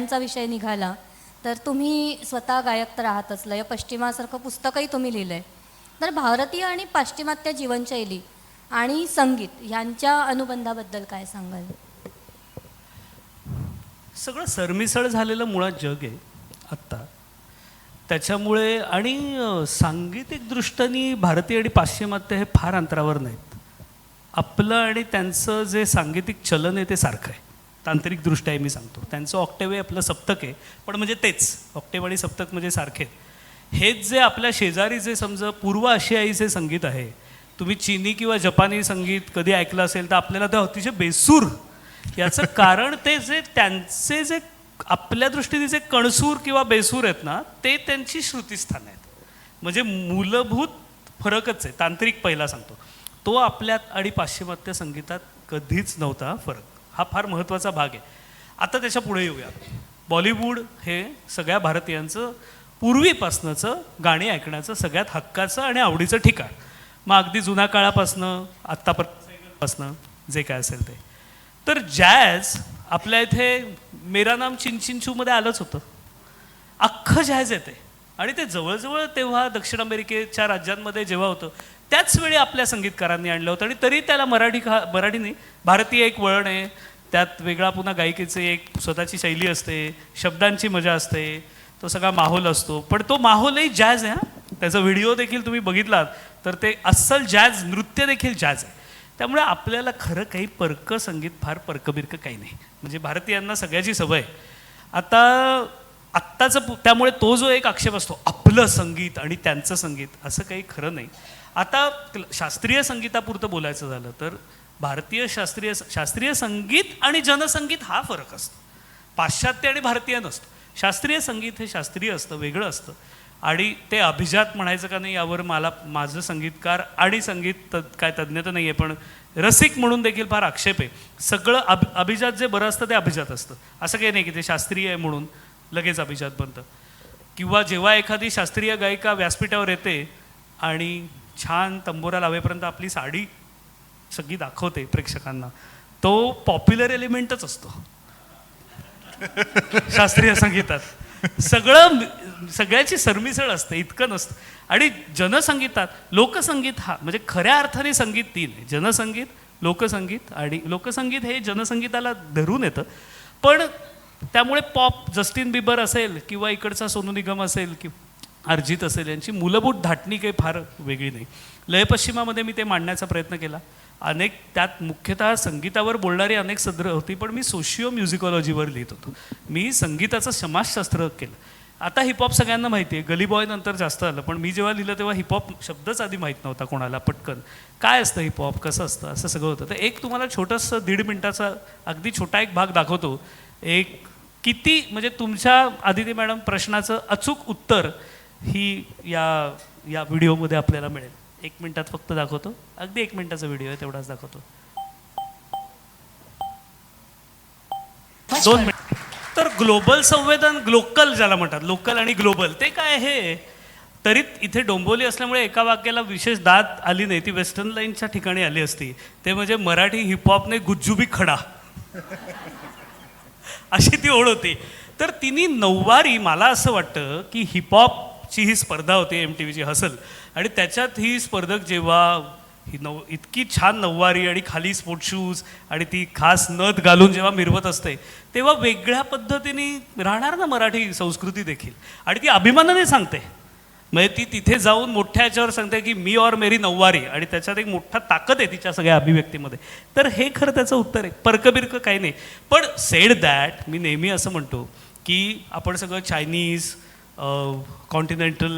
गाण्यांचा विषय निघाला तर तुम्ही स्वतः गायक तर आहातच. या पश्चिमासारखं पुस्तकही तुम्ही लिहिलं आहे तर भारतीय आणि पाश्चिमात्य जीवनशैली आणि संगीत यांच्या अनुबंधाबद्दल काय सांगाल? सगळं सरमिसळ झालेलं मुळात जग आहे आत्ता. त्याच्यामुळे आणि अं, भारतीय आणि पाश्चिमात्य हे फार अंतरावर नाहीत. आपलं आणि त्यांचं जे सांगीतिक चलन आहे ते सारखं आहे. तांत्रिकदृष्ट्या मी सांगतो. त्यांचं ऑक्टेव आहे आपलं सप्तक आहे. पण म्हणजे तेच ऑक्टेव आणि सप्तक म्हणजे सारखे. हेच जे आपल्या शेजारी जे समजा पूर्व आशियाईचे संगीत आहे तुम्ही चीनी किंवा जपानी संगीत कधी ऐकलं असेल तर आपल्याला ते अतिशय बेसूर. याचं कारण ते जे त्यांचे जे आपल्या दृष्टीने जे कणसूर किंवा बेसूर आहेत ना ते त्यांची श्रुतीस्थान आहेत. म्हणजे मूलभूत फरकच आहे. तांत्रिक पहिला सांगतो. तो आपल्यात आणि पाश्चिमात्य संगीतात कधीच नव्हता फरक. हा फार महत्त्वाचा भाग आहे. आता त्याच्या पुढे येऊया. बॉलिवूड हे सगळ्या भारतीयांचं पूर्वीपासनंचं गाणी ऐकण्याचं सगळ्यात हक्काचं आणि आवडीचं ठिकाण. मग अगदी जुन्या काळापासनं आत्तापर्यंतपासनं जे काय असेल ते. तर जॅज आपल्या इथे मेरा नाम चिंचिंचूमध्ये आलंच होतं. अख्खं जॅज येते. आणि ते जवळजवळ तेव्हा दक्षिण अमेरिकेच्या राज्यांमध्ये जेव्हा होतं त्याच वेळी आपल्या संगीतकारांनी आणलं होतं आणि तरी त्याला मराठी खा मराठी नाही भारतीय एक वळण आहे. त्यात वेगळा पुन्हा गायिकेचे एक स्वतःची शैली असते शब्दांची मजा असते तो सगळा माहोल असतो. पण तो माहोलही जॅज आहे हा. त्याचा व्हिडिओ देखील तुम्ही बघितलात तर ते अस्सल जॅज नृत्य देखील जॅज आहे. त्यामुळे आपल्याला खरं काही परक संगीत फार परकबिरकं काही नाही. म्हणजे भारतीयांना सगळ्याची सवय. आहे. आता आत्ताचं त्यामुळे तो जो एक आक्षेप असतो आपलं संगीत आणि त्यांचं संगीत असं काही खरं नाही. आता शास्त्रीय संगीतापुरतं बोलायचं झालं तर भारतीय शास्त्रीय शास्त्रीय संगीत आणि जनसंगीत हा फरक असतो. पाश्चात्य आणि भारतीय नसतो. शास्त्रीय संगीत हे शास्त्रीय असतं वेगळं असतं. आणि ते अभिजात म्हणायचं का नाही यावर मला माझं संगीतकार आणि संगीत त काय तज्ज्ञ तर नाही आहे पण रसिक म्हणून देखील फार आक्षेप आहे. सगळं अभि अभिजात जे बरं असतं ते अभिजात असतं. असं काही नाही की ते शास्त्रीय आहे म्हणून लगेच अभिजात बनतं. किंवा जेव्हा एखादी शास्त्रीय गायिका व्यासपीठावर येते आणि छान तंबोरा लावेपर्यंत आपली साडी सगळी दाखवते प्रेक्षकांना. तो पॉप्युलर एलिमेंटच असतो. शास्त्रीय संगीतात. सगळं सगळ्याची सरमिसळ असते इतकं नसतं. आणि जनसंगीतात लोकसंगीत हा म्हणजे खऱ्या अर्थाने संगीत तीन आहे. जनसंगीत लोकसंगीत आणि लोकसंगीत हे जनसंगीताला धरून येतं. पण त्यामुळे पॉप जस्टिन बिबर असेल किंवा इकडचा सोनू निगम असेल कि अर्जित असेल यांची. मूलभूत धाटणी काही फार वेगळी नाही. लय पश्चिमामध्ये मी ते मांडण्याचा प्रयत्न केला. अनेक त्यात मुख्यतः संगीतावर बोलणारी अनेक सद्र होती पण मी सोशिओ म्युझिकॉलॉजीवर लिहित होतो. मी संगीताचं समाजशास्त्र केलं. आता हिपहॉप सगळ्यांना माहिती आहे. गली बॉय नंतर जास्त आलं पण मी जेव्हा लिहिलं तेव्हा हिपहॉप शब्दच आधी माहीत नव्हता कोणाला. पटकन. काय असतं हिपहॉप? कसं असतं? असं सगळं होतं. तर एक तुम्हाला छोटंसं दीड मिनटाचा अगदी छोटा एक भाग दाखवतो. एक किती म्हणजे तुमच्या आदिती मॅडम प्रश्नाचं अचूक उत्तर ही या या व्हिडिओमध्ये आपल्याला मिळेल. एक मिनिटात फक्त दाखवतो. अगदी एक मिनिटाचा व्हिडिओ आहे तेवढाच दाखवतो. दोन मिनिट. तर ग्लोबल संवेदन ग्लोकल ज्याला म्हणतात लोकल आणि ग्लोबल ते काय आहे? तरी इथे डोंबोली असल्यामुळे एका वाक्याला विशेष दाद आली नाही. ती वेस्टर्न लाईनच्या ठिकाणी आली असती. ते म्हणजे मराठी हिपहॉपने गुज्जुबी खडा. अशी ती ओढ होती. तर तिने नऊवारी मला असं वाटतं की ची ही स्पर्धा होती एम टी व्हीची हसल. आणि त्याच्यात ही स्पर्धक जेव्हा ही नऊ इतकी छान नऊवारी आणि खाली स्पोर्ट शूज आणि ती खास नथ घालून जेव्हा मिरवत असते तेव्हा वेगळ्या पद्धतीने राहणार ना मराठी संस्कृती देखील. आणि ती अभिमानाने सांगते. म्हणजे ती तिथे जाऊन मोठ्या याच्यावर सांगते की मी और मेरी नऊवारी. आणि त्याच्यात एक मोठा ताकद आहे तिच्या सगळ्या अभिव्यक्तीमध्ये. तर हे खरं त्याचं उत्तर आहे. पर्कबिर्क काही नाही. पण सेड दॅट मी नेहमी असं म्हणतो की आपण सगळं चायनीज कॉन्टिनेंटल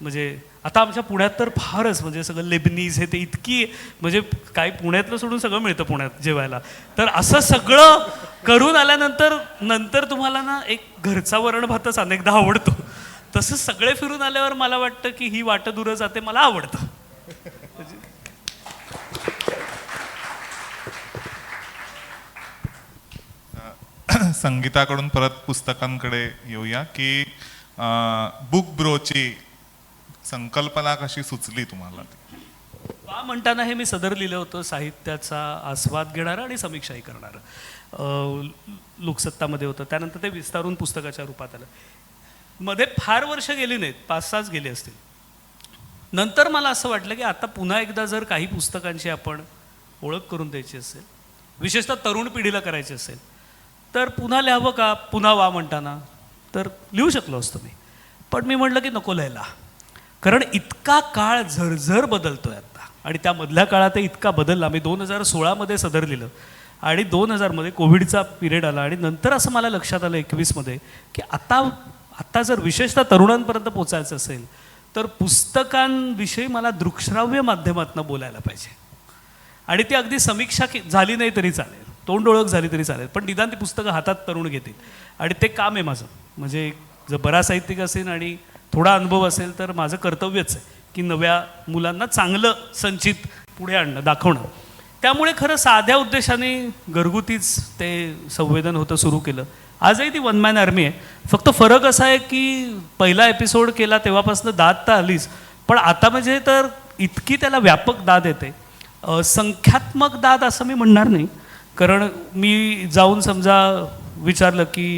म्हणजे आता आमच्या पुण्यात तर फारच म्हणजे सगळं लेबनीज हे ते इतकी म्हणजे काय पुण्यातलं सोडून सगळं मिळतं पुण्यात जेवायला. तर असं सगळं करून आल्यानंतर नंतर तुम्हाला ना एक घरचा वरण भातच अनेकदा आवडतो. तसं सगळे फिरून आल्यावर मला वाटतं की ही वाट दूर जाते मला आवडतं. संगीताकडून परत पुस्तकांकडे येऊया की बुक ब्रोची संकल्पना कशी सुचली तुम्हाला? वा म्हणताना हे मी सदर लिहिलं होतं साहित्याचा आस्वाद घेणारं आणि समीक्षाही करणारं. लोकसत्तामध्ये होतं. त्यानंतर ते विस्तारून पुस्तकाच्या रूपात आलं. मध्ये फार वर्ष गेली नाहीत पाच सहाच गेली असतील. नंतर मला असं वाटलं की आता पुन्हा एकदा जर काही पुस्तकांची आपण ओळख करून द्यायची असेल विशेषतः तरुण पिढीला करायची असेल तर पुन्हा लिहावं का? पुन्हा वा म्हणताना. तर लिहू शकलो असतो मी. पण मी म्हटलं की नको लिहायला. कारण इतका काळ झरझर बदलतोय आता. आणि त्यामधल्या काळात इतका बदलला. मी दोन हजार सोळामध्ये सदर लिहिलं. आणि दोन हजारमध्ये कोविडचा पिरियड आला. आणि नंतर असं मला लक्षात आलं एकवीसमध्ये की आता आता जर विशेषतः तरुणांपर्यंत पोचायचं असेल तर पुस्तकांविषयी मला दृकश्राव्य माध्यमातून बोलायला पाहिजे. आणि ती अगदी समीक्षा झाली नाही तरी चालेल. तोंड ओळख झाली तरी चालेल. पण निदान ती पुस्तकं हातात तरुण घेतील. आणि ते काम आहे माझं. म्हणजे जर बरा साहित्यिक असेल आणि थोडा अनुभव असेल तर माझं कर्तव्यच आहे की नव्या मुलांना चांगलं संचित पुढे आणणं दाखवणं. त्यामुळे खरं साध्या उद्देशाने घरगुतीच ते संवेदन होतं सुरू केलं. आजही ती वन मॅन आर्मी आहे. फक्त फरक असा आहे की पहिला एपिसोड केला तेव्हापासून दाद तर आलीच. पण आता म्हणजे तर इतकी त्याला व्यापक दाद येते. संख्यात्मक दाद असं मी म्हणणार नाही. कारण मी जाऊन समजा विचारलं की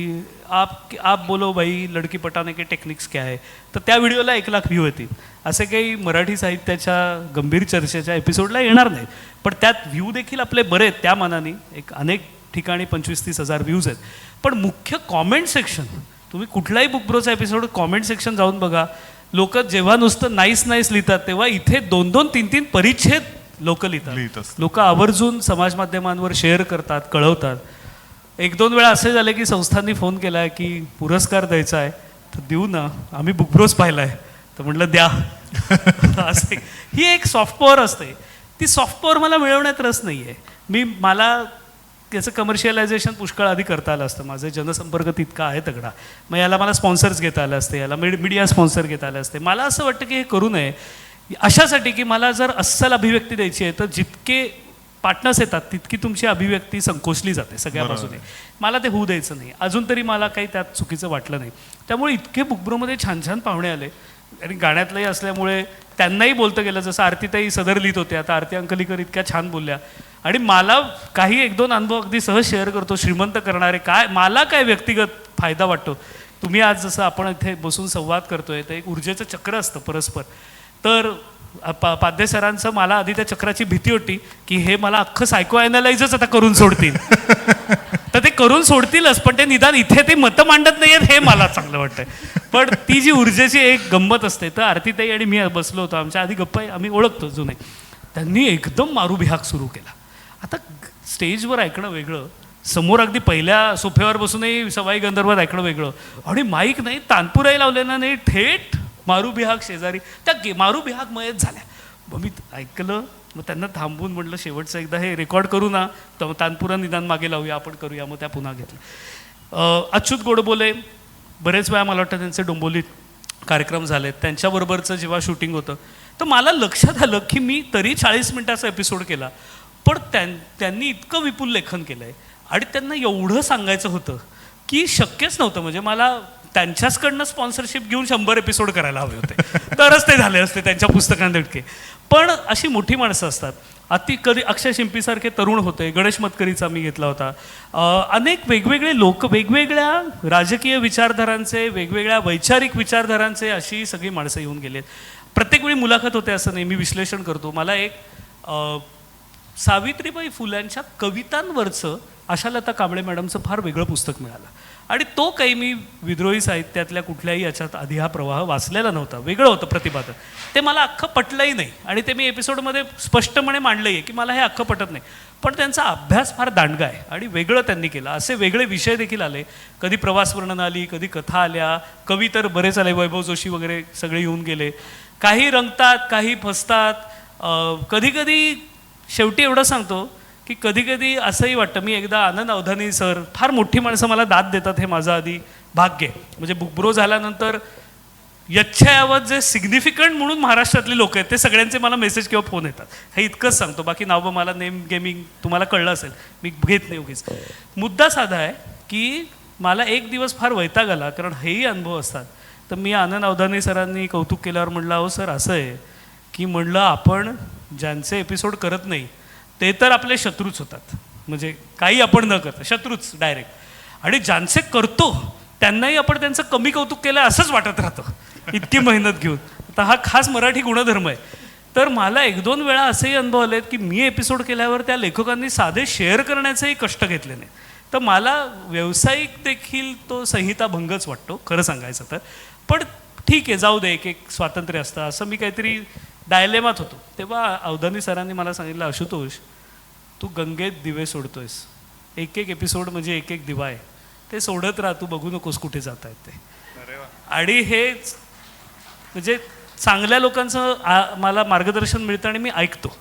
आप आप बोलो भाई लडकी पटाने के टेक्निक्स क्या आहे तर त्या व्हिडिओला एक लाख व्ह्यू येतील. असे काही मराठी साहित्याच्या गंभीर चर्चेच्या एपिसोडला येणार नाही पण त्यात व्ह्यू देखील आपले बरे आहेत त्या मानाने एक अनेक ठिकाणी पंचवीस तीस हजार व्ह्यूज आहेत. पण मुख्य कॉमेंट सेक्शन तुम्ही कुठलाही बुक ब्रोचा एपिसोड कॉमेंट सेक्शन जाऊन बघा. लोक जेव्हा नुसतं नाईस नाईस लिहितात तेव्हा इथे दोन दोन तीन तीन परिच्छेद लोक लिहित लिहितात. लोक आवर्जून समाज माध्यमांवर शेअर करतात कळवतात. एक दोन वेळा असे झाले की संस्थांनी फोन केला आहे की पुरस्कार द्यायचा आहे तर देऊ ना आम्ही बुकब्रोज पाहिला आहे तर म्हटलं द्या. असे ही एक सॉफ्ट पॉवर असते. ती सॉफ्ट पॉवर मला मिळवण्यात रस नाही आहे मी मला त्याचं कमर्शियलायझेशन पुष्कळ आधी करता आलं असतं. माझे जनसंपर्क तितका आहे तगडा. मग याला मला स्पॉन्सर्स घेता आले असते याला मीड मीडिया स्पॉन्सर घेता आले असते. मला असं वाटतं की हे करू नये. अशासाठी की मला जर अस्सल अभिव्यक्ती द्यायची आहे तर जितके पार्टनर्स येतात तितकी तुमची अभिव्यक्ती संकोचली जाते सगळ्या. बाजूने मला ते होऊ द्यायचं नाही. अजून तरी मला काही त्यात चुकीचं वाटलं नाही. त्यामुळे इतके बुकब्रोमध्ये छान छान पाहुणे आले. आणि गाण्यातलंही असल्यामुळे त्यांनाही बोलतं गेलं जसं आरतीताई सदर लिहित होते आता आरती अंकलीकर इतक्या छान बोलल्या. आणि मला काही एक दोन अनुभव अगदी सहज शेअर करतो श्रीमंत करणारे काय मला काय व्यक्तिगत फायदा वाटतो? तुम्ही आज जसं आपण इथे बसून संवाद करतोय तर एक ऊर्जेचं चक्र असतं परस्पर. तर पा पाध्ये सरांचं मला आधी त्या चक्राची भीती होती की हे मला अख्खं सायको अनालाइजच आता करून सोडतील. तर ते करून सोडतीलच पण ते निदान इथे ते मतं मांडत नाही आहेत हे मला चांगलं वाटतंय. पण ती जी ऊर्जेची एक गंमत असते तर आरतीताई आणि मी बसलो होतो आमच्या आधी गप्पा आम्ही ओळखतो जुने. त्यांनी एकदम मारू बिहाग सुरू केला. आता स्टेजवर ऐकणं वेगळं समोर अगदी पहिल्या सोफ्यावर बसूनही सवाई गंधर्वात ऐकणं वेगळं. आणि माईक नाही तानपुराही लावलेला नाही थेट मारुबिहाग शेजारी. त्या गे मारू बिहाग मयत झाल्या. मग मी ऐकलं मग त्यांना थांबवून म्हटलं शेवटचं एकदा हे रेकॉर्ड करू ना. तर तानपुरा निदान मागे लावूया आपण करूया. मग त्या पुन्हा घेतलं अच्युत गोडबोले बरेच वेळा मला वाटतं त्यांचे डोंबोलीत कार्यक्रम झाले त्यांच्याबरोबरचं जेव्हा शूटिंग होतं तर मला लक्षात आलं की मी तरी चाळीस मिनिटाचा एपिसोड केला. पण त्यां त्यांनी इतकं विपुल लेखन केलं आहे आणि त्यांना एवढं सांगायचं होतं की शक्यच नव्हतं. म्हणजे मला त्यांच्याचकडनं स्पॉन्सरशिप घेऊन शंभर एपिसोड करायला हवे होते. तरच ते झाले असते त्यांच्या पुस्तकांदटके पण अशी मोठी माणसं असतात. अति कधी अक्षय शिंपीसारखे तरुण होते. गणेश मतकरीचा मी घेतला होता. अनेक वेगवेगळे लोक वेगवेगळ्या राजकीय विचारधारांचे वेगवेगळ्या वैचारिक विचारधारांचे अशी सगळी माणसं येऊन गेलेत. प्रत्येक वेळी मुलाखत होते असं नाही. मी विश्लेषण करतो. मला एक सावित्रीबाई फुल्यांच्या कवितांवरचं आशालता कांबळे मॅडमचं फार वेगळं पुस्तक मिळालं. आणि तो काही मी विद्रोही साहित्यातल्या कुठल्याही याच्यात आधी हा प्रवाह वाचलेला नव्हता. वेगळं होतं प्रतिपादन. ते मला अख्खं पटलंही नाही. आणि ते मी एपिसोडमध्ये स्पष्टपणे मांडलंही आहे की मला हे अख्खं पटत नाही. पण त्यांचा अभ्यास फार दांडगा आहे आणि वेगळं त्यांनी केलं. असे वेगळे विषय देखील आले. कधी प्रवास वर्णन आली कधी कथा आल्या कवी तर बरेच आले वैभव जोशी वगैरे सगळे येऊन गेले. काही रंगतात काही फसतात. कधी कधी शेवटी एवढं सांगतो की कधी कधी असंही वाटतं मी एकदा आनंद अवधानी सर फार मोठी माणसं मला दाद देतात हे माझं आधी भाग्य. आहे म्हणजे बुकब्रो झाल्यानंतर यच्छयावत जे सिग्निफिकंट म्हणून महाराष्ट्रातले लोक आहेत ते सगळ्यांचे मला मेसेज किंवा फोन येतात. हे इतकंच सांगतो. बाकी नाव मला नेम गेमिंग तुम्हाला कळलं असेल मी घेत नाही उगीच. मुद्दा साधा आहे की मला एक दिवस फार वैताग आला कारण हेही अनुभव असतात. तर मी आनंद अवधानी सरांनी कौतुक केल्यावर म्हटलं अहो सर असं आहे की म्हणलं आपण ज्यांचे एपिसोड करत नाही ते तर आपले शत्रूच होतात. म्हणजे काही आपण न करता शत्रूच डायरेक्ट आणि ज्यांचे करतो त्यांनाही आपण त्यांचं कमी कौतुक केलं असंच वाटत राहतं. इतकी मेहनत घेऊन. आता हा खास मराठी गुणधर्म आहे. तर मला एक दोन वेळा असेही अनुभव आलेत की मी एपिसोड केल्यावर त्या लेखकांनी साधे शेअर करण्याचेही कष्ट घेतले नाही. तर मला व्यावसायिक देखील तो संहिता भंगच वाटतो खरं सांगायचं तर. पण ठीक आहे जाऊ दे एक एक स्वातंत्र्य असतं. असं मी काहीतरी डायलेमात होतो. तेव्हा अवधानी सरांनी मला सांगितलं आशुतोष तू गंगेत दिवे सोडतोयस. एक एक एपिसोड म्हणजे एक एक दिवा आहे. ते सोडत राहा तू बघू नकोस कुठे जात आहेत ते आणि हेच म्हणजे चांगल्या लोकांचं मला मार्गदर्शन मिळतं आणि मी ऐकतो.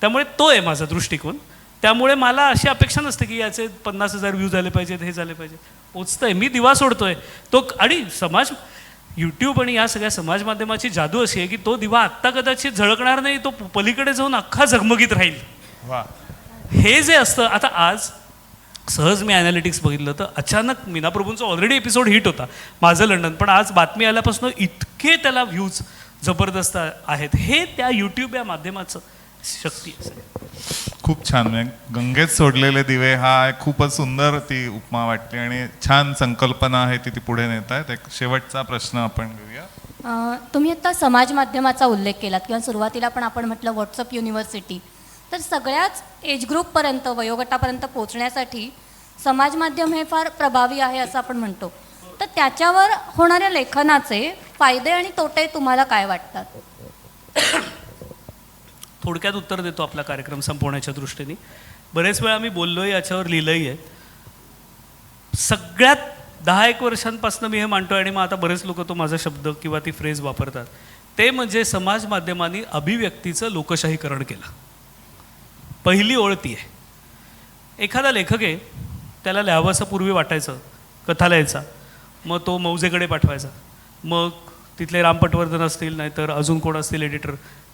त्यामुळे तो आहे माझा दृष्टिकोन. त्यामुळे मला अशी अपेक्षा नसते की याचे पन्नास हजार व्ह्यू झाले पाहिजेत हे झाले पाहिजे पोचतंय. मी दिवा सोडतोय. तो आणि समाज यूट्यूब आणि या सगळ्या समाज माध्यमाची जादू अशी आहे की तो दिवा आत्ता कदाचित झळकणार नाही तो पलीकडे जाऊन अख्खा झगमगीत राहील. वा. हे जे असतं आता आज सहज मी ॲनालिटिक्स बघितलं तर अचानक मीना प्रभूंचा ऑलरेडी एपिसोड हिट होता माझं लंडन. पण आज बातमी आल्यापासून इतके त्याला व्ह्यूज जबरदस्त आहेत. हे त्या यूट्यूब या माध्यमाचं शक्ती असेल खूप छान. म्हणजे गंगेत सोडलेले दिवे हा एक खूपच सुंदर ती उपमा वाटली आणि छान संकल्पना आहे ती ती पुढे नेत आहेत एक शेवटचा प्रश्न आपण घेऊया. तुम्ही आता समाज माध्यमाचा उल्लेख केलात किंवा सुरुवातीला पण आपण म्हटलं व्हॉट्सअप युनिव्हर्सिटी. तर सगळ्याच एज ग्रुपपर्यंत वयोगटापर्यंत पोहोचण्यासाठी समाज माध्यम हे फार प्रभावी आहे असं आपण म्हणतो. तर त्याच्यावर होणाऱ्या लेखनाचे फायदे आणि तोटे तुम्हाला काय वाटतात? थोडक्यात उत्तर देतो आपला कार्यक्रम संपवण्याच्या दृष्टीने. बरेच वेळा मी बोललोय याच्यावर लिहिलंही आहे सगळ्यात दहा एक वर्षांपासून मी हे मांडतोय आणि मग आता बरेच लोक तो माझा शब्द किंवा ती फ्रेज वापरतात. ते म्हणजे समाज माध्यमांनी अभिव्यक्तीचं लोकशाहीकरण केलं. पहिली ओळ ती आहे. एखादा लेखक आहे त्याला लिहावंसं पूर्वी वाटायचं कथा लिहायचा मग तो मौजेकडे पाठवायचा. मग तिथले रामपटवर्धन असतील नाहीतर अजून कोण असतील एडिटर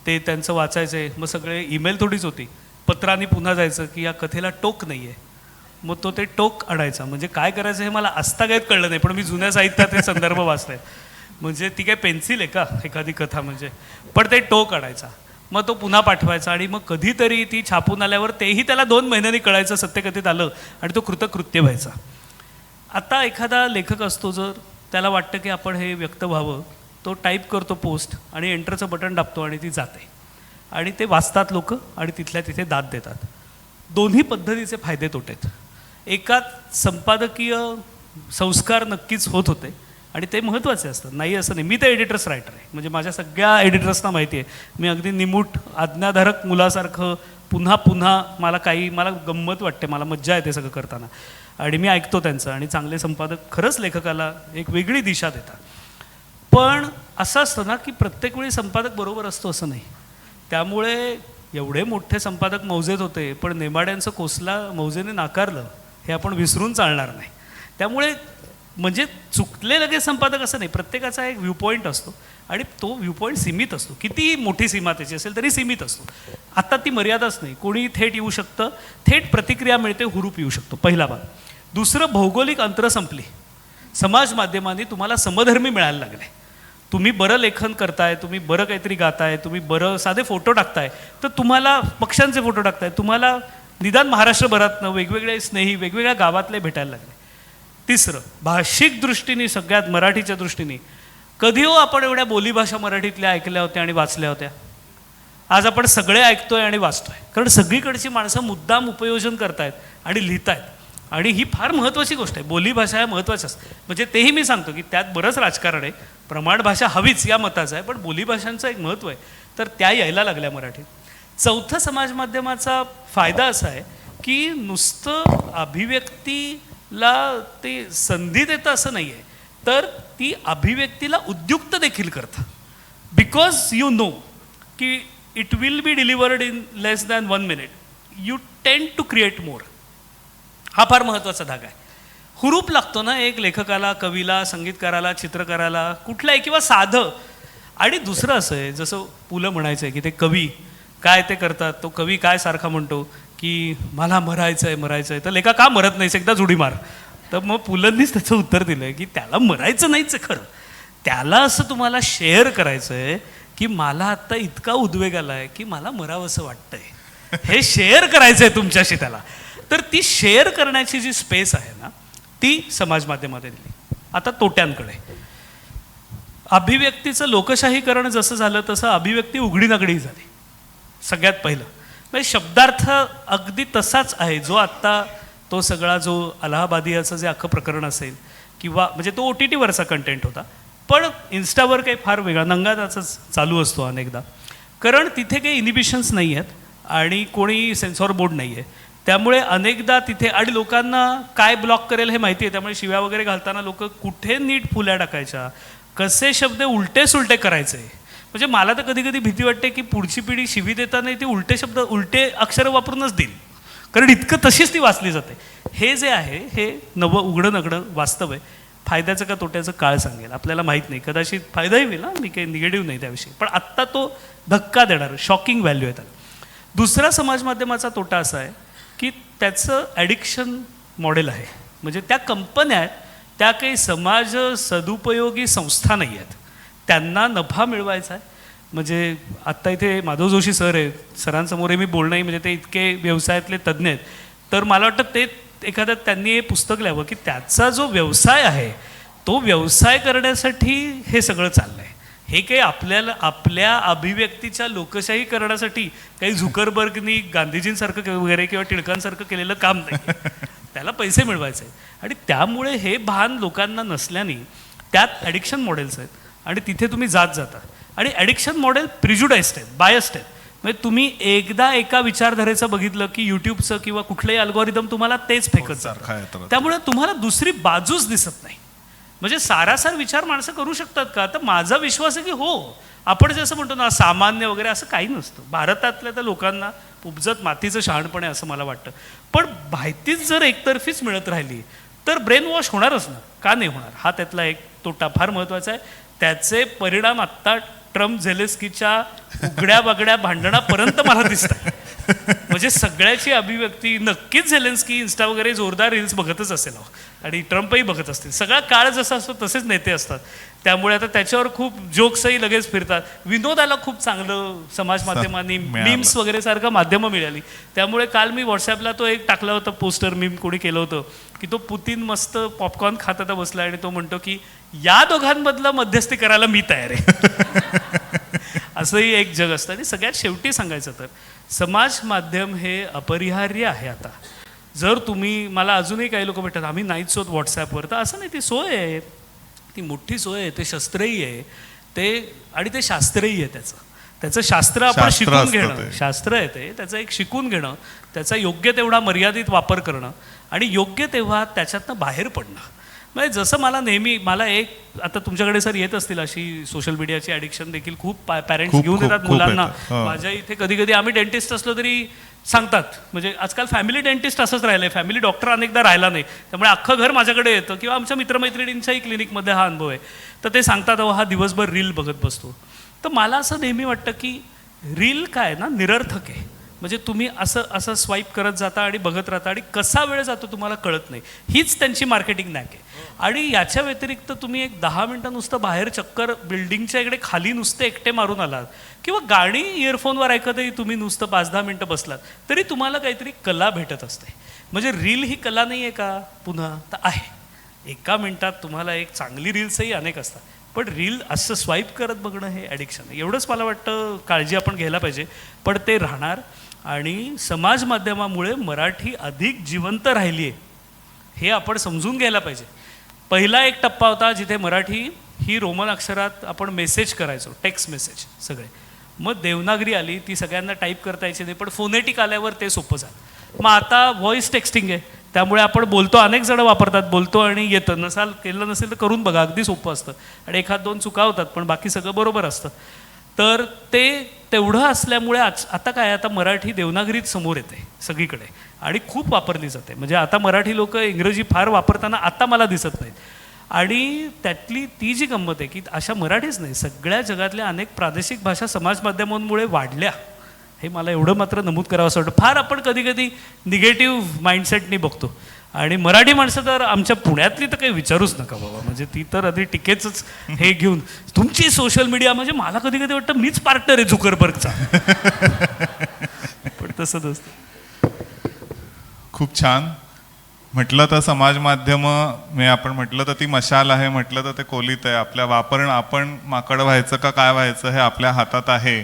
ते त्यांचं वाचायचे मग सगळे ईमेल थोडीच होती. पत्रांनी पुन्हा जायचं की या कथेला टोक नाही आहे मग तो ते टोक आणायचा. म्हणजे काय करायचं हे मला आस्तागायत कळलं नाही पण मी जुन्या साहित्यात हे संदर्भ वाचले म्हणजे ती काय पेन्सिल आहे का? एखादी कथा म्हणजे. पण ते टोक आणायचा. मग तो पुन्हा पाठवायचा आणि मग कधीतरी ती छापून आल्यावर तेही त्याला दोन महिन्यांनी कळायचं सत्यकथेत आलं आणि तो कृतकृत्य व्हायचा. आता एखादा लेखक असतो जर त्याला वाटतं की आपण हे व्यक्त व्हावं तो टाईप करतो पोस्ट आणि एंटरचं बटन दाबतो आणि ती जाते. आणि ते वाचतात लोक आणि तिथल्या तिथे दाद देतात. दोन्ही पद्धतीचे फायदे तोटेत. एकात संपादकीय संस्कार नक्कीच होत होते आणि ते महत्त्वाचे असतात. नाही असं नाही. मी तर एडिटर्स रायटर आहे. म्हणजे माझ्या सगळ्या एडिटर्सना माहिती आहे. मी अगदी निमूट आज्ञाधारक मुलासारखं पुन्हा पुन्हा मला काही मला गंमत वाटते. मला मज्जा येते सगळं करताना. आणि मी ऐकतो त्यांचं आणि चांगले संपादक खरंच लेखकाला एक वेगळी दिशा देतात. पण असं असतं ना की प्रत्येक वेळी संपादक बरोबर असतो असं नाही. त्यामुळे एवढे मोठे संपादक मौजेत होते पण नेमाड्यांचं कोसला मौजेने नाकारलं हे आपण विसरून चालणार नाही. त्यामुळे म्हणजे चुकले लगेच संपादक असं नाही प्रत्येकाचा एक व्ह्यू पॉईंट असतो आणि तो व्ह्यू पॉईंट सीमित असतो. किती मोठी सीमा त्याची असेल तरी सीमित असतो. आता ती मर्यादाच नाही. कोणी थेट येऊ शकतं थेट प्रतिक्रिया मिळते हुरूप येऊ शकतो. पहिला भाग. दुसरं भौगोलिक अंतर संपली. समाज माध्यमांनी तुम्हाला समधर्मी मिळायला लागले. तुम्ही बरं लेखन करताय तुम्ही बरं काहीतरी गाताय तुम्ही बरं साधे फोटो टाकताय तर तुम्हाला पक्ष्यांचे फोटो टाकताय तुम्हाला निदान महाराष्ट्रभरातनं वेगवेगळे स्नेही वेगवेगळ्या गावातले भेटायला लागले. तिसरं भाषिक दृष्टीने सगळ्यात मराठीच्या दृष्टीने कधी हो आपण एवढ्या बोलीभाषा मराठीतल्या ऐकल्या होत्या आणि वाचल्या होत्या. आज आपण सगळे ऐकतोय आणि वाचतोय. कारण सगळीकडची माणसं मुद्दाम उपयोजन करतायत आणि लिहितायत. आणि ही फार महत्त्वाची गोष्ट आहे. बोलीभाषा ह्या महत्त्वाच्या असतात म्हणजे तेही मी सांगतो की त्यात बरंच राजकारण आहे. प्रमाण भाषा हवीच या मताचं आहे पण बोलीभाषांचं एक महत्त्व आहे. तर त्या यायला लागल्या मराठीत. चौथं समाज माध्यमाचा फायदा असा आहे की नुसतं अभिव्यक्तीला ते संधी देतं असं नाही आहे तर ती अभिव्यक्तीला उद्युक्त देखील करतं. बिकॉज यू नो की it will be delivered in less than one minute you tend to create more हा फार महत्त्वाचा धागा आहे. हुरूप लागतो ना एक लेखकाला कवीला संगीतकाराला चित्रकाराला कुठलाही किंवा साधं. आणि दुसरं असं आहे जसं पुलं म्हणायचं आहे की ते कवी काय ते करतात तो कवी काय सारखा म्हणतो की मला मरायचं आहे मरायचं आहे तर लेखा का मरत नाहीस? एकदा जुडी मार. तर मग पुलंनीच त्याचं उत्तर दिलं आहे की त्याला मरायचं नाहीच आहे खरं. त्याला असं तुम्हाला शेअर करायचं आहे की मला आत्ता इतका उद्वेग आला आहे की मला मरावंसं वाटतंय. हे शेअर करायचं आहे तुमच्याशी त्याला. तर ती शेअर करण्याची जी स्पेस आहे ना ती समाज माध्यमामध्ये दिली. आता तोट्यांकडे. अभिव्यक्तीचं लोकशाहीकरण जसं झालं तसं अभिव्यक्ती उघडी नगडी झाली. सगळ्यात पहिलं. म्हणजे शब्दार्थ अगदी तसाच आहे. जो आत्ता तो सगळा जो अलाहाबादियाचं जे अख्खं प्रकरण असेल किंवा म्हणजे तो ओ टी टीवरचा कंटेंट होता. पण इन्स्टावर काही फार वेगळा नंगादाचाच चालू असतो अनेकदा. कारण तिथे काही इनिबिशन्स नाही आहेत आणि कोणी सेन्सॉर बोर्ड नाही आहे त्यामुळे अनेकदा तिथे आणि लोकांना काय ब्लॉक करेल हे माहिती आहे. त्यामुळे शिव्या वगैरे घालताना लोक कुठे नीट फुल्या टाकायच्या? कसे शब्द उलटे सुलटे करायचे? म्हणजे मला तर कधी कधी भीती वाटते की पुढची पिढी शिवी देताना ती उलटे शब्द उलटे अक्षरं वापरूनच देईल. कारण इतकं तशीच ती वाचली जाते. हे जे आहे हे नवं उघडं नगडं वास्तव आहे. फायद्याचं का तोट्याचं काळ सांगेल. आपल्याला माहीत नाही. कदाचित फायदाही होईल ना मी काही निगेटिव्ह नाही त्याविषयी. पण आत्ता तो धक्का देणार. शॉकिंग व्हॅल्यू आहे त्याला. दुसरा समाज माध्यमाचा तोटा असा आहे की त्याचं ॲडिक्शन मॉडेल आहे. म्हणजे त्या कंपन्या आहेत त्या काही समाज सदुपयोगी संस्था नाही आहेत. त्यांना नफा मिळवायचा आहे. म्हणजे आत्ता इथे माधव जोशी सर आहेत. सरांसमोर मी बोलणंही म्हणजे ते इतके व्यवसायातले तज्ज्ञ आहेत. तर मला वाटतं ते एखादं त्यांनी हे पुस्तक लिहावं की त्याचा जो व्यवसाय आहे तो व्यवसाय करण्यासाठी हे सगळं चाललं आहे हे काही आपल्याला आपल्या अभिव्यक्तीच्या लोकशाही करण्यासाठी काही झुकरबर्गनी गांधीजींसारखं वगैरे किंवा टिळकांसारखं केलेलं काम नाही. त्याला पैसे मिळवायचे आणि त्यामुळे हे भान लोकांना नसल्याने त्यात ॲडिक्शन मॉडेल्स आहेत. आणि तिथे तुम्ही जात जाता. आणि ॲडिक्शन मॉडेल प्रिज्युडाइस्ड आहेत बायस्ड आहेत. म्हणजे तुम्ही एकदा एका विचारधारेचं बघितलं की युट्यूबचं किंवा कुठलंही अल्गोरिदम तुम्हाला तेच फेकत सारखं आहे जातं. त्यामुळे तुम्हाला दुसरी बाजूच दिसत नाही. म्हणजे सारासार विचार माणसं करू शकतात का? तर माझा विश्वास आहे की हो आपण जसं म्हणतो ना सामान्य वगैरे असं काही नसतं. भारतातल्या त्या लोकांना उपजत मातीचं शहाणपण आहे असं मला वाटतं. पण माहितीच जर एकतर्फीच मिळत राहिली तर ब्रेन वॉश होणारच ना? का नाही होणार? हा त्यातला एक तोटा फार महत्त्वाचा आहे. त्याचे परिणाम आत्ता ट्रम्प झेलेस्कीच्या उघड्या बगड्या भांडणापर्यंत मला दिसतात. म्हणजे सगळ्याची अभिव्यक्ती नक्कीच झेलेन्स्की इन्स्टा वगैरे जोरदार रील्स बघतच असेल. आणि ट्रम्पही बघत असतील. सगळा काळ जसा असतो तसेच नेते असतात. त्यामुळे आता त्याच्यावर खूप जोक्सही लगेच फिरतात. विनोदाला खूप चांगलं समाज माध्यमांनी. मीम्स वगैरे सारखं माध्यमं मिळाली. त्यामुळे काल मी व्हॉट्सॲपला तो एक टाकला होता पोस्टर मीम कोणी केलं होतं की तो पुतीन मस्त पॉपकॉर्न खात आता बसला आणि तो म्हणतो की या दोघांमधलं मध्यस्थी करायला मी तयार आहे. असंही एक जग असतं. आणि सगळ्यात शेवटी सांगायचं तर समाज माध्यम हे अपरिहार्य आहे आता. जर तुम्ही मला अजूनही काही लोक भेटतात आम्ही नाहीच होत व्हॉट्सॲपवर तर असं नाही ती सोय आहे. ती मोठी सोय आहे ते शस्त्रही आहे. ते आणि ते शास्त्रही आहे त्याचं. त्याचं शास्त्र आपण शिकून घेणं. शास्त्र आहे ते. त्याचं एक शिकून घेणं. त्याचा योग्य तेवढा मर्यादित वापर करणं. आणि योग्य तेव्हा त्याच्यातनं बाहेर पडणं. म्हणजे जसं मला नेहमी मला एक आता तुमच्याकडे सर येत असतील अशी सोशल मीडियाची ॲडिक्शन देखील खूप पॅरेंट्स घेऊन येतात मुलांना. माझ्या इथे कधी कधी आम्ही डेंटिस्ट असलो तरी सांगतात. म्हणजे आजकाल फॅमिली डेंटिस्ट असंच राहिलं आहे फॅमिली डॉक्टर अनेकदा राहिला नाही. त्यामुळे अख्खं घर माझ्याकडे येतं. किंवा आमच्या मित्रमैत्रिणींच्याही क्लिनिकमध्ये हा अनुभव आहे. तर ते सांगतात अहो हा दिवसभर रील बघत बसतो. तर मला असं नेहमी वाटतं की रील काय ना निरर्थक आहे. म्हणजे तुम्ही असं असं स्वाईप करत जाता आणि बघत राहता आणि कसा वेळ जातो तुम्हाला कळत नाही. हीच त्यांची मार्केटिंग नॅक आहे. आणि याच्या व्यतिरिक्त तुम्ही एक दहा मिनटं नुसतं बाहेर चक्कर बिल्डिंगच्या इकडे खाली नुसते एकटे मारून आलात. किंवा गाणी इयरफोनवर ऐकतही तुम्ही नुसतं पाच दहा मिनटं बसलात तरी तुम्हाला काहीतरी कला भेटत असते. म्हणजे रील ही कला नाही आहे का? पुन्हा तर आहे. एका मिनटात तुम्हाला एक चांगली रील्सही अनेक असतात. पण रील असं स्वाईप करत बघणं हे ॲडिक्शन आहे. एवढंच मला वाटतं काळजी आपण घ्यायला पाहिजे. पण ते राहणार आणि समाज माध्यमामुळे मराठी अधिक जिवंत राहिली आहे हे आपण समजून घ्यायला पाहिजे. पहिला एक टप्पा होता जिथे मराठी ही रोमन अक्षरात आपण मेसेज करायचो टेक्स्ट मेसेज सगळे. मग देवनागरी आली ती सगळ्यांना टाईप करता यायची नाही पण फोनेटिक आल्यावर ते सोपं झालं. मग आता व्हॉइस टेक्स्टिंग आहे त्यामुळे आपण बोलतो अनेक जण वापरतात बोलतो आणि येतं. नसाल केलं नसेल तर करून बघा अगदी सोपं असतं. आणि एखाद दोन चुका होतात पण बाकी सगळं बरोबर असतं. तर ते तेवढं असल्यामुळे आज आता काय आता मराठी देवनागरीत समोर येते सगळीकडे आणि खूप वापरली जाते. म्हणजे आता मराठी लोक इंग्रजी फार वापरताना आता मला दिसत नाहीत. आणि त्यातली ती जी गंमत आहे की अशा मराठीच नाही सगळ्या जगातल्या अनेक प्रादेशिक भाषा समाज माध्यमांमुळे वाढल्या. हे मला एवढं मात्र नमूद करावं असं वाटतं. फार आपण कधी कधी निगेटिव्ह माइंडसेटनी बघतो. आणि मराठी माणसं तर आमच्या पुण्यातली तर काही विचारूच नका बाबा. म्हणजे ती तर आधी टिकेच हे घेऊन. तुमची सोशल मीडिया म्हणजे मला कधी कधी वाटतं मीच पार्टनर आहे झुकरबर्गचा. पण तसंच नसतं खूप छान. म्हटलं तर समाज माध्यम मी आपण म्हटलं तर ती मशाल आहे म्हटलं तर ते कोलीत आहे. आपल्या वापरण आपण माकड व्हायचं का काय व्हायचं हे आपल्या हातात आहे.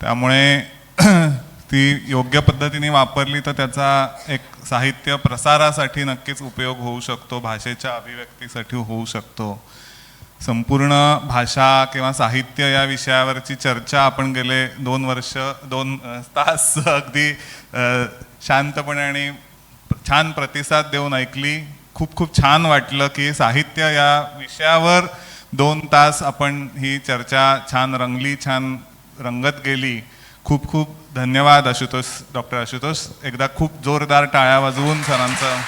त्यामुळे ती योग्य पद्धतीने वापरली तर त्याचा एक साहित्य प्रसारासाठी नक्कीच उपयोग होऊ शकतो भाषेच्या अभिव्यक्तीसाठी होऊ शकतो. संपूर्ण भाषा किंवा साहित्य या विषयावरची चर्चा आपण गेले दोन वर्ष दोन तास अगदी शांतपणे आणि छान प्रतिसाद देऊन ऐकली. खूप खूप छान वाटलं की साहित्य या विषयावर दोन तास आपण ही चर्चा छान रंगली छान रंगत गेली. खूप खूप धन्यवाद आशुतोष डॉक्टर आशुतोष. एकदा खूप जोरदार टाळ्या वाजवून सरांचं.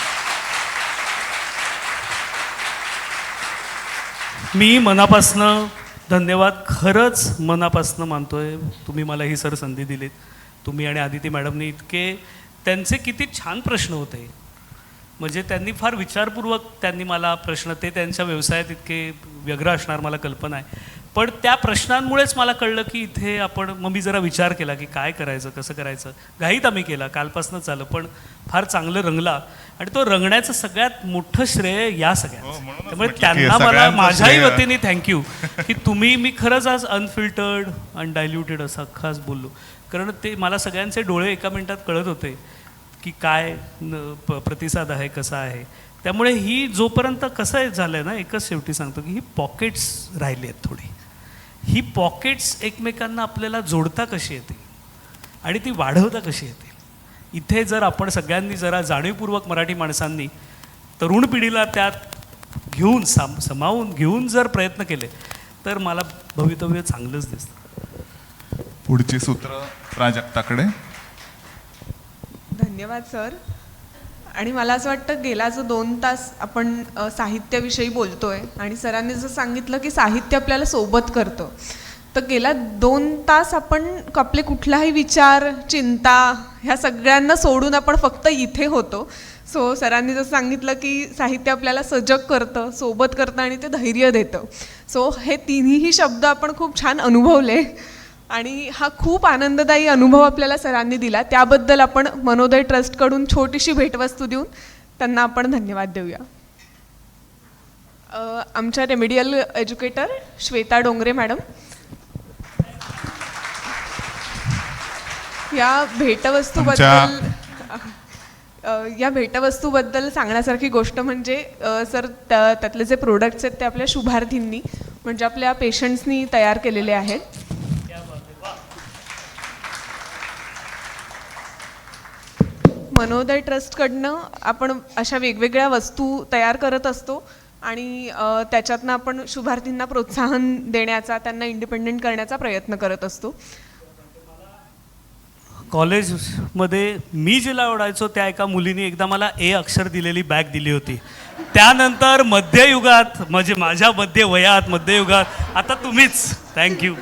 मी मनापासनं धन्यवाद खरंच मनापासनं मानतोय. तुम्ही मला ही सर संधी दिलीत. तुम्ही आणि आदिती मॅडमनी इतके त्यांचे किती छान प्रश्न होते. म्हणजे त्यांनी फार विचारपूर्वक त्यांनी मला प्रश्न ते त्यांच्या व्यवसायात इतके व्यग्र असणार मला कल्पना आहे. पण त्या प्रश्नांमुळेच मला कळलं की इथे आपण मग मी जरा विचार केला की काय करायचं कसं करायचं. घाईत आम्ही केला कालपासूनच आलं पण फार चांगलं रंगला. आणि तो रंगण्याचं सगळ्यात मोठं श्रेय या हो, सगळ्यांचं म्हणूनच त्यामुळे त्यांना मला माझ्याही. वतीने थँक्यू की तुम्ही मी खरंच आज अनफिल्टर्ड अनडायल्युटेड असं अख्खाच बोललो. कारण ते मला सगळ्यांचे डोळे एका मिनिटात कळत होते की काय प्रतिसाद आहे कसा आहे. त्यामुळे ही जोपर्यंत कसं झालं आहे ना एकच शेवटी सांगतो की ही पॉकेट्स राहिली आहेत थोडी. ही पॉकेट्स एकमेकांना आपल्याला जोडता कशी येतील आणि ती वाढवता कशी येतील इथे जर आपण सगळ्यांनी जरा जाणीवपूर्वक मराठी माणसांनी तरुण पिढीला त्यात घेऊन साम समावून घेऊन जर प्रयत्न केले तर मला भवितव्य चांगलंच दिसतं. पुढची सूत्र प्राजक्ताकडे. धन्यवाद सर. आणि मला असं वाटतं गेला जो दोन तास आपण साहित्याविषयी साहित्याविषयी बोलतोय आणि सरांनी जर सांगितलं की साहित्य आपल्याला सोबत करतं तर गेला दोन तास आपण आपले कुठलाही विचार चिंता ह्या सगळ्यांना सोडून आपण फक्त इथे होतो. सो सरांनी जसं सांगितलं की साहित्य आपल्याला सजग करतं सोबत करतं आणि ते धैर्य देतं. सो हे तिन्हीही शब्द आपण खूप छान अनुभवले. आणि हा खूप आनंददायी अनुभव आपल्याला सरांनी दिला. त्याबद्दल आपण मनोदय ट्रस्टकडून छोटीशी भेटवस्तू देऊन त्यांना आपण धन्यवाद देऊया. आमच्या remedial educator Shweta Dongre madam या भेटवस्तूबद्दल या भेटवस्तूबद्दल सांगण्यासारखी गोष्ट म्हणजे सर त्या- त्यातले जे प्रोडक्ट्स आहेत ते आपल्या शुभार्थींनी म्हणजे आपल्या पेशंट्सनी तयार केलेले आहेत. मनोदय ट्रस्टकडनं आपण अशा वेगवेगळ्या वस्तू तयार करत असतो आणि त्याच्यातनं आपण शुभार्थींना प्रोत्साहन देण्याचा त्यांना इंडिपेंडेंट करण्याचा प्रयत्न करत असतो. कॉलेजमध्ये मी जिला आवडायचो त्या एका मुलीने एकदा मला ए अक्षर दिलेली बॅग दिली होती. त्यानंतर मध्ययुगात म्हणजे माझ्या मध्य वयात मध्ययुगात आता तुम्हीच. थँक्यू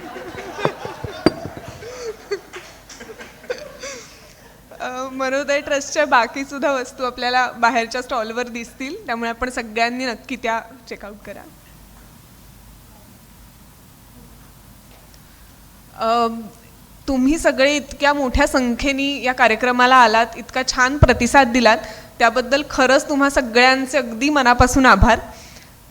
मनोदय ट्रस्टच्या बाकी सुद्धा वस्तू आपल्याला बाहेरच्या स्टॉलवर दिसतील. त्यामुळे आपण सगळ्यांनी नक्की त्या चेकआउट करा. तुम्ही सगळे इतक्या मोठ्या संख्येने या कार्यक्रमाला आलात इतका छान प्रतिसाद दिलात. त्याबद्दल खरंच तुम्हा सगळ्यांचे अगदी मनापासून आभार.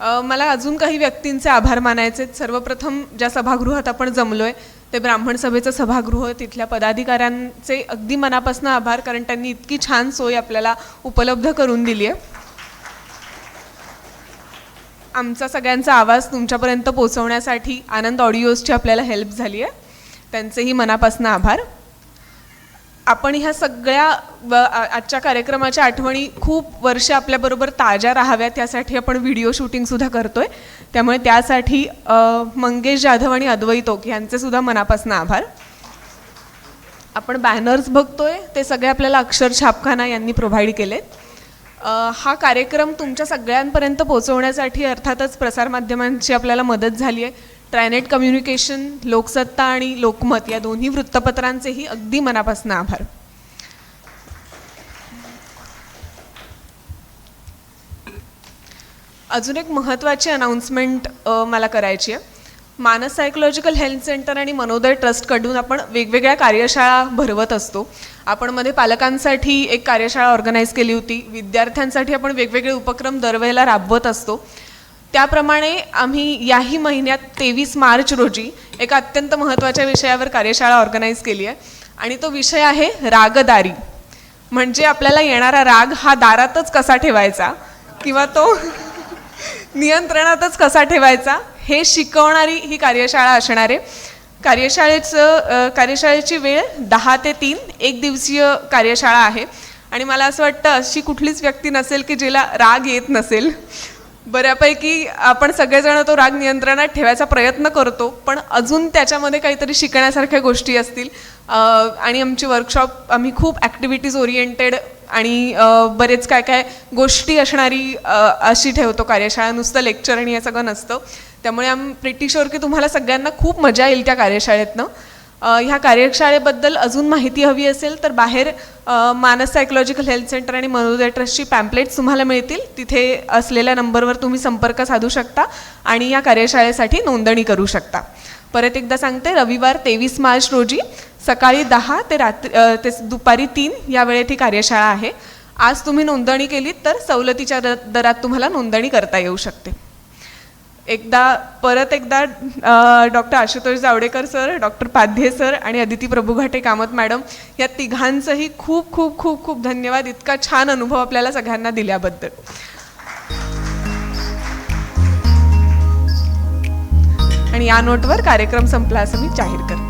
मला अजून काही व्यक्तींचे आभार मानायचे आहेत. सर्वप्रथम ज्या सभागृहात आपण जमलो आहे ते ब्राह्मण सभेचं सभागृह तिथल्या पदाधिकाऱ्यांचे अगदी मनापासून आभार कारण त्यांनी इतकी छान सोय आपल्याला उपलब्ध करून दिली आहे आमचा सगळ्यांचा आवाज तुमच्यापर्यंत पोचवण्यासाठी आनंद ऑडिओजची आपल्याला हेल्प झाली आहे त्यांचेही मनापासून आभार. आपण ह्या सगळ्या व- आजच्या कार्यक्रमाच्या आठवणी खूप वर्ष आपल्याबरोबर ताज्या राहाव्यात त्यासाठी आपण व्हिडिओ शूटिंगसुद्धा करतो आहे त्यामुळे त्यासाठी मंगेश जाधव आणि अद्वैत ओक मनापासून आभार. आपण बॅनर्स बघतोय ते सगळे आपल्याला अक्षर छापखाना यांनी प्रोव्हाइड केलेत. हा कार्यक्रम तुमच्या सगळ्यांपर्यंत पोहोचवण्यासाठी अर्थातच प्रसारमाध्यमांची आपल्याला मदत झाली आहे. ट्रायनेट कम्युनिकेशन लोकसत्ता आणि लोकमत या दोन्ही वृत्तपत्रांचेही अगदी मनापासून आभार. अजून एक महत्त्वाची अनाऊन्समेंट मला करायची आहे. मानस सायकोलॉजिकल हेल्थ सेंटर आणि मनोदय ट्रस्टकडून आपण वेगवेगळ्या कार्यशाळा भरवत असतो. आपण मध्ये पालकांसाठी एक कार्यशाळा ऑर्गनाईज केली होती. विद्यार्थ्यांसाठी आपण वेगवेगळे उपक्रम दरवेळेला राबवत असतो. त्याप्रमाणे आम्ही याही महिन्यात तेवीस मार्च रोजी एका अत्यंत महत्त्वाच्या विषयावर कार्यशाळा ऑर्गनाईज केली आहे. आणि तो विषय आहे रागदारी. म्हणजे आपल्याला येणारा राग हा दारातच कसा ठेवायचा किंवा तो नियंत्रणातच कसा ठेवायचा हे शिकवणारी ही कार्यशाळा असणार आहे. कार्यशाळेचं कार्यशाळेची वेळ दहा ते तीन एक दिवसीय कार्यशाळा आहे. आणि मला असं वाटतं अशी कुठलीच व्यक्ती नसेल की जिला राग येत नसेल. बऱ्यापैकी आपण सगळेजण तो राग नियंत्रणात ठेवायचा प्रयत्न करतो पण अजून त्याच्यामध्ये काहीतरी शिकण्यासारख्या गोष्टी असतील. आणि आमची वर्कशॉप आम्ही खूप ॲक्टिव्हिटीज ओरिएंटेड आणि बरेच काय काय गोष्टी असणारी अशी ठेवतो कार्यशाळा. नुसतं लेक्चर आणि हे सगळं नसतं. त्यामुळे आम प्रिटी शुअर की तुम्हाला सगळ्यांना खूप मजा येईल त्या कार्यशाळेतनं. ह्या कार्यशाळेबद्दल अजून माहिती हवी असेल तर बाहेर मानस सायकोलॉजिकल हेल्थ सेंटर आणि मनोदय ट्रस्टची पॅम्पलेट्स तुम्हाला मिळतील. तिथे असलेल्या नंबरवर तुम्ही संपर्क साधू शकता आणि या कार्यशाळेसाठी नोंदणी करू शकता. परत एकदा सांगते रविवार तेवीस मार्च रोजी सकाळी दहा ते रात्री ते दुपारी तीन या वेळेत ही कार्यशाळा आहे. आज तुम्ही नोंदणी केलीत तर सवलतीच्या दरात तुम्हाला नोंदणी करता येऊ शकते. एकदा परत एकदा doctor Ashutosh Javadekar sir doctor Padhye sir आणि अदिती प्रभुघाटे कामत मॅडम या तिघांचंही खूप खूप खूप खूप धन्यवाद. इतका छान अनुभव आपल्याला सगळ्यांना दिल्याबद्दल. आणि या नोटवर कार्यक्रम संपला असं मी जाहीर करते.